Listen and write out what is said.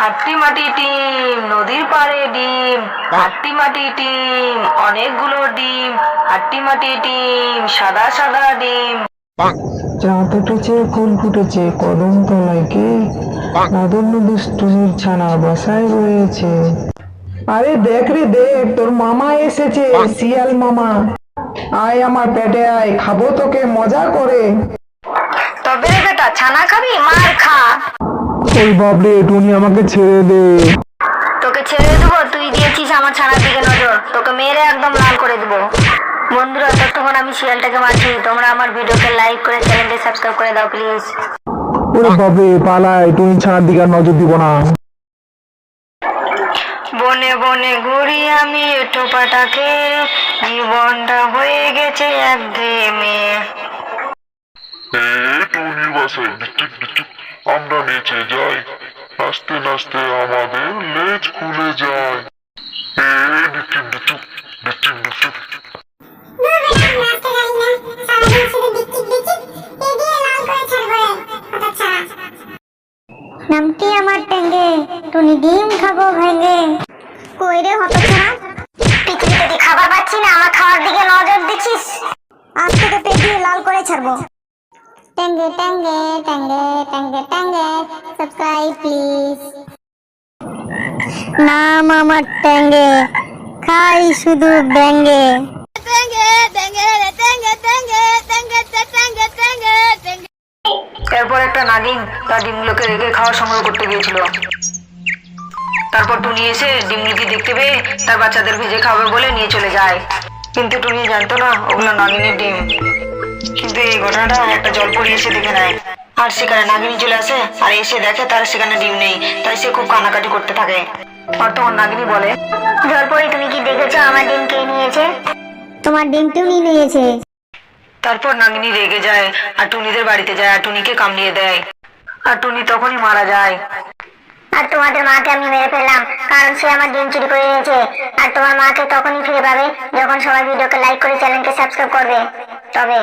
হাট্টি মাটি টিম নদীর পাড়ে ডিম হাট্টি মাটি টিম অনেকগুলো ডিম হাট্টি মাটি টিম সাদা সাদা ডিম। চাঁদ উঠেছে ফুল ফুটেছে কদম তলায় কে? নদন্য দুষ্টুমির ছানা বাসায় রয়েছে। আরে দেখ রে দেখ তোর মামা এসেছে শিয়াল মামা। আয় আমার পেটে আয় খাব তোকে মজা করে। তবে বেটা ছানা খাবি? মার খা। ওই বাবরে টুনি আমাকে ছেড়ে দে। তোকে ছেড়ে দেবো তুই দিয়েছিস আমার ছানার দিকে নজর। তোকে মেরে একদম লাল করে দেবো। বন্ধুরা ততক্ষণ আমি শিয়ালটাকে মারছি। তোমরা আমার ভিডিওকে লাইক করে চ্যানেলটি সাবস্ক্রাইব করে দাও প্লিজ ওরে বাবরে পালায় টুনি ছানার দিকে আর নজর দিব না। বনে বনে ঘুরি আমি টোপাটাকে জীবনটা হয়ে গেছে একঘেয়েমে। এ টুনির বাসায় আমরা নেচে যাই। নাচতে নাচতে আমাদের লেজ খুলে যায়। আমার ট্যাঙ্গে, টুনি ডিম খাব ভেঙে। কই রে হত ছাড়া পৃথিবীতে খাবার পাচ্ছি না, আমার খাওয়ার দিকে নজর দিচ্ছিস। আজ তোকে পেট লাল করে ছাড়বো। Tange, tange, tange, tange, tange. Subscribe, please. নাম আমার ট্যাঙ্গে। খাই শুধু ব্যাঙ্গে। এরপর একটা নাগিন তার ডিমগুলোকে রেখে খাওয়া সংগ্রহ করতে গিয়েছিল। তারপর টুনি এসে ডিমগুলিকে দেখতে পেয়ে তার বাচ্চাদের ভিজে খাবে বলে নিয়ে চলে যায়। কিন্তু টুনি জানতো না ওগুলো নাগিনের ডিম। কিন্তু এই ঘটনাটা একটা জলপরি এসে দেখে নেয়। আর সেখানে নাগিনী চলে আসে আর এসে দেখে তার সেখানে ডিম নেই তাই সে খুব কান্নাকাটি করতে থাকে। আর তখন নাগিনী বলে জলপরি তুমি কি দেখেছ আমার ডিম কে নিয়েছে? তোমার ডিম টুনি নিয়েছে। তারপর নাগিনী রেগে যায় আর টুনিদের বাড়িতে যায় আর টুনিকে কামড়িয়ে দেয়। আর টুনি তখনই মারা যায়। আর তোমাদের মাকে আমি মেরে ফেললাম, কারণ সে আমার দিন চুরি করে নিয়েছে আর তোমার মাকে তখনই ফিরে পাবে যখন সবাই ভিডিওকে লাইক করে চ্যানেলকে সাবস্ক্রাইব করবে। তবে